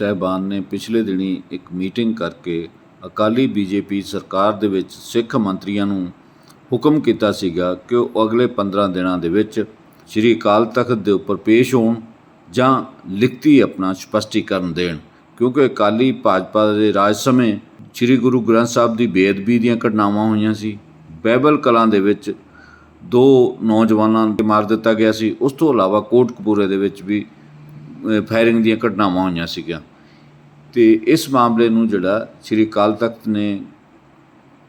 ਸਹਿਬਾਨ ਨੇ ਪਿਛਲੇ ਦਿਨੀ ਇੱਕ ਮੀਟਿੰਗ ਕਰਕੇ ਅਕਾਲੀ ਬੀਜੇਪੀ ਸਰਕਾਰ ਦੇ ਵਿੱਚ ਸਿੱਖ ਮੰਤਰੀਆਂ ਨੂੰ ਹੁਕਮ ਕੀਤਾ ਸੀਗਾ ਕਿ ਉਹ ਅਗਲੇ 15 ਦਿਨਾਂ ਦੇ ਵਿੱਚ ਸ੍ਰੀ ਅਕਾਲ ਤਖਤ ਦੇ ਉੱਪਰ ਪੇਸ਼ ਹੋਣ ਜਾਂ ਲਿਖਤੀ ਆਪਣਾ ਸਪਸ਼ਟੀਕਰਨ ਦੇਣ, ਕਿਉਂਕਿ ਅਕਾਲੀ ਭਾਜਪਾ ਦੇ ਰਾਜ ਸਮੇਂ ਸ੍ਰੀ ਗੁਰੂ ਗ੍ਰੰਥ ਸਾਹਿਬ ਦੀ ਬੇਅਦਬੀ ਦੀਆਂ ਘਟਨਾਵਾਂ ਹੋਈਆਂ ਸੀ। ਬਾਈਬਲ ਕਲਾਂ ਦੇ ਵਿੱਚ ਦੋ ਨੌਜਵਾਨਾਂ ਨੂੰ ਮਾਰ ਦਿੱਤਾ ਗਿਆ ਸੀ। ਉਸ ਤੋਂ ਇਲਾਵਾ ਕੋਟਕਪੂਰੇ ਦੇ ਵਿੱਚ ਵੀ ਫਾਇਰਿੰਗ ਦੀਆਂ ਘਟਨਾਵਾਂ ਹੋਈਆਂ ਸੀਗੀਆਂ। ਤੇ ਇਸ ਮਾਮਲੇ ਨੂੰ ਜਿਹੜਾ ਸ੍ਰੀ ਅਕਾਲ ਤਖਤ ਨੇ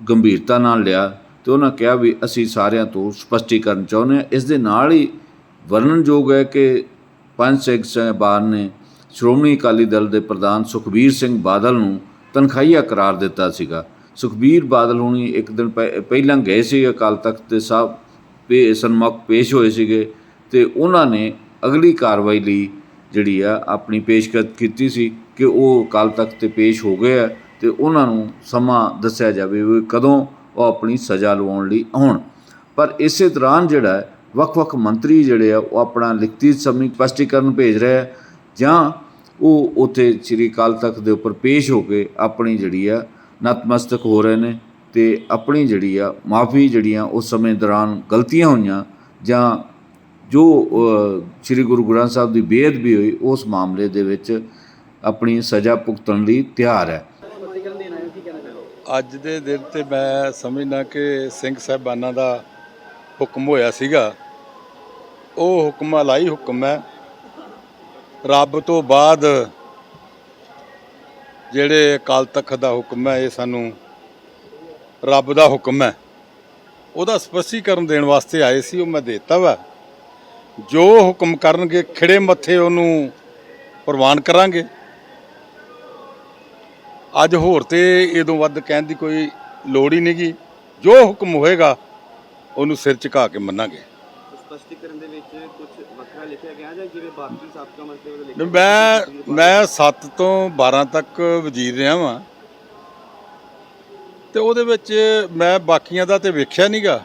ਗੰਭੀਰਤਾ ਨਾਲ ਲਿਆ ਤੇ ਉਹਨਾਂ ਕਿਹਾ ਵੀ ਅਸੀਂ ਸਾਰਿਆਂ ਤੋਂ ਸਪਸ਼ਟੀਕਰਨ ਚਾਹੁੰਦੇ ਹਾਂ। ਇਸ ਦੇ ਨਾਲ ਹੀ ਵਰਣਨਯੋਗ ਹੈ ਕਿ ਪੰਜ ਸਿੰਘ ਸਾਹਿਬਾਨ ਨੇ ਸ਼੍ਰੋਮਣੀ ਅਕਾਲੀ ਦਲ ਦੇ ਪ੍ਰਧਾਨ ਸੁਖਬੀਰ ਸਿੰਘ ਬਾਦਲ ਨੂੰ ਤਨਖਾਹੀਆ ਕਰਾਰ ਦਿੱਤਾ ਸੀਗਾ। ਸੁਖਬੀਰ ਬਾਦਲ ਹੁਣੀ ਇੱਕ ਦਿਨ ਪਹਿ- ਪਹਿਲਾਂ ਗਏ ਸੀ ਅਕਾਲ ਤਖਤ ਦੇ ਸਾਹਿਬ ਪੇ ਸਨਮੁਖ ਪੇਸ਼ ਹੋਏ ਸੀਗੇ ਤੇ ਉਹਨਾਂ ਨੇ ਅਗਲੀ ਕਾਰਵਾਈ ਲਈ ਜਿਹੜੀ ਆ ਆਪਣੀ ਪੇਸ਼ਕਸ਼ ਕੀਤੀ ਸੀ। ਕਿ ਉਹ ਅਕਾਲ ਤਖਤ ਤੇ ਪੇਸ਼ ਹੋ ਗਏ ਆ ਤੇ ਉਹਨਾਂ ਨੂੰ ਸਮਾਂ ਦੱਸਿਆ ਜਾਵੇ ਵੀ ਕਦੋਂ ਉਹ ਆਪਣੀ ਸਜ਼ਾ ਲਵਾਉਣ ਲਈ ਆਉਣ। ਪਰ ਇਸੇ ਦੌਰਾਨ ਜਿਹੜਾ ਵੱਖ-ਵੱਖ ਮੰਤਰੀ ਜਿਹੜੇ ਆ, ਉਹ ਆਪਣਾ ਲਿਖਤੀ ਸਮੀ ਸਪਸ਼ਟੀਕਰਨ ਭੇਜ ਰਹੇ ਆ ਜਾਂ ਉਹ ਉੱਥੇ ਸ੍ਰੀ ਅਕਾਲ ਤਖਤ ਦੇ ਉੱਪਰ ਪੇਸ਼ ਹੋ ਕੇ ਆਪਣੀ ਜਿਹੜੀ ਆ ਨਤਮਸਤਕ ਹੋ ਰਹੇ ਨੇ ਤੇ ਆਪਣੀ ਜਿਹੜੀ ਆ ਮਾਫੀ ਜਿਹੜੀਆਂ ਉਸ ਸਮੇਂ ਦੌਰਾਨ ਗਲਤੀਆਂ ਹੋਈਆਂ ਜਾਂ ਜੋ ਸ੍ਰੀ ਗੁਰੂ ਗ੍ਰੰਥ ਸਾਹਿਬ ਦੀ ਬੇਅਦਬੀ ਹੋਈ, ਉਸ ਮਾਮਲੇ ਦੇ ਵਿੱਚ ਆਪਣੀ ਸਜ਼ਾ ਭੁਗਤਣ ਲਈ ਤਿਆਰ ਹੈ। ਅੱਜ ਦੇ ਦਿਨ ਤੇ ਮੈਂ ਸਮਝਦਾ ਕਿ ਸਿੰਘ ਸਾਹਿਬਾਨਾਂ ਦਾ ਹੁਕਮ ਹੋਇਆ ਸੀਗਾ। ਉਹ ਹੁਕਮ ਅਲਾਈ ਹੁਕਮ ਹੈ। ਰੱਬ ਤੋਂ ਬਾਅਦ ਜਿਹੜੇ ਅਕਾਲ ਤਖਤ ਦਾ ਹੁਕਮ ਹੈ, ਇਹ ਸਾਨੂੰ ਰੱਬ ਦਾ ਹੁਕਮ ਹੈ। ਉਹਦਾ ਸਪਸ਼ਟੀਕਰਨ ਦੇਣ ਵਾਸਤੇ ਆਏ ਸੀ, ਉਹ ਮੈਂ ਦੇਤਾ ਵਾ। ਜੋ ਹੁਕਮ ਕਰਨਗੇ, ਖਿੜੇ ਮੱਥੇ ਉਹਨੂੰ ਪ੍ਰਵਾਨ ਕਰਾਂਗੇ। ਅੱਜ ਹੋਰ ਤੇ ਇਦੋਂ ਵੱਧ ਕਹਿਣ ਦੀ ਕੋਈ ਲੋੜ ਹੀ ਨਹੀਂਗੀ ਜੋ ਹੁਕਮ ਹੋਏਗਾ ਉਹਨੂੰ ਸਿਰ ਝੁਕਾ ਕੇ ਮੰਨਾਂਗੇ। ਸਪਸ਼ਟੀਕਰਨ ਦੇ ਵਿੱਚ ਕੁਝ ਵੱਖਰਾ ਲਿਖਿਆ ਗਿਆ ਜਾਂ ਜਿਵੇਂ ਬਾਕੀ ਸਾਬਕਾ ਮੰਤਰੀ ਉਹਦੇ ਲਿਖਿਆ ਮੈਂ ਮੈਂ 7 ਤੋਂ 12 ਤੱਕ ਵਜ਼ੀਰ ਰਿਹਾ ਵਾਂ। ਤੇ ਉਹਦੇ ਵਿੱਚ ਮੈਂ ਬਾਕੀਆਂ ਦਾ ਤੇ ਵੇਖਿਆ ਨਹੀਂਗਾ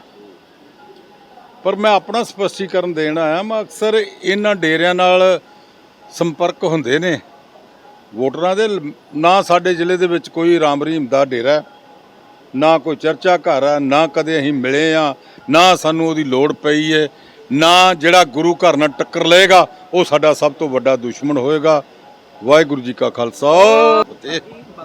ਪਰ ਮੈਂ ਆਪਣਾ ਸਪਸ਼ਟੀਕਰਨ ਦੇਣ ਆਇਆ ਮੈਂ ਅਕਸਰ ਇਹਨਾਂ ਡੇਰਿਆਂ ਨਾਲ ਸੰਪਰਕ ਹੁੰਦੇ ਨੇ। ਵੋਟਰਾਂ ਦੇ ਨਾ ਸਾਡੇ ਜ਼ਿਲ੍ਹੇ ਦੇ ਵਿੱਚ ਕੋਈ ਰਾਮ ਰਹੀਮ ਦਾ ਡੇਰਾ ਨਾ ਕੋਈ ਚਰਚਾ ਘਰ ਹੈ, ਨਾ ਕਦੇ ਅਸੀਂ ਮਿਲੇ ਆ ਨਾ ਸਾਨੂੰ ਉਹਦੀ ਲੋੜ ਪਈ ਹੈ ਨਾ ਜਿਹੜਾ ਗੁਰੂ ਘਰ ਨਾਲ ਟੱਕਰ ਲਏਗਾ, ਉਹ ਸਾਡਾ ਸਭ ਤੋਂ ਵੱਡਾ ਦੁਸ਼ਮਣ ਹੋਏਗਾ। ਵਾਹਿਗੁਰੂ ਜੀ ਕਾ ਖਾਲਸਾ। ਫਤਿਹ